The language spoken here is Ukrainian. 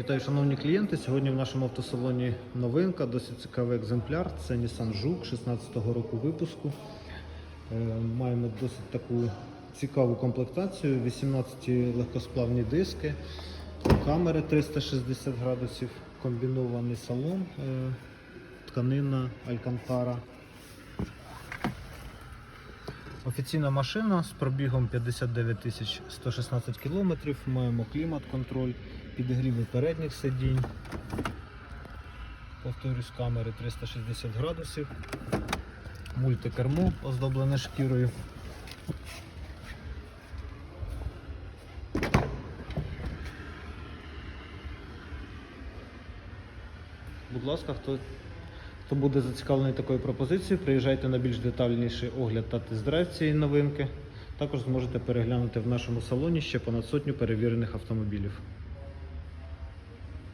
Вітаю, шановні клієнти. Сьогодні в нашому автосалоні новинка, досить цікавий екземпляр. Це Nissan Juke 16-го року випуску. Е, Маємо досить таку цікаву комплектацію, 18 легкосплавні диски, камери 360 градусів, комбінований салон, е, тканина Алькантара. Офіційна машина з пробігом 59 тисяч 116 кілометрів. Маємо клімат-контроль, підігріви передніх сидінь. Повторюсь, камери 360 градусів. Мультикермо оздоблене шкірою. Будь ласка, хто Хто буде зацікавлений такою пропозицією, приїжджайте на більш детальніший огляд та тест-драйв цієї новинки. Також зможете переглянути в нашому салоні ще понад сотню перевірених автомобілів.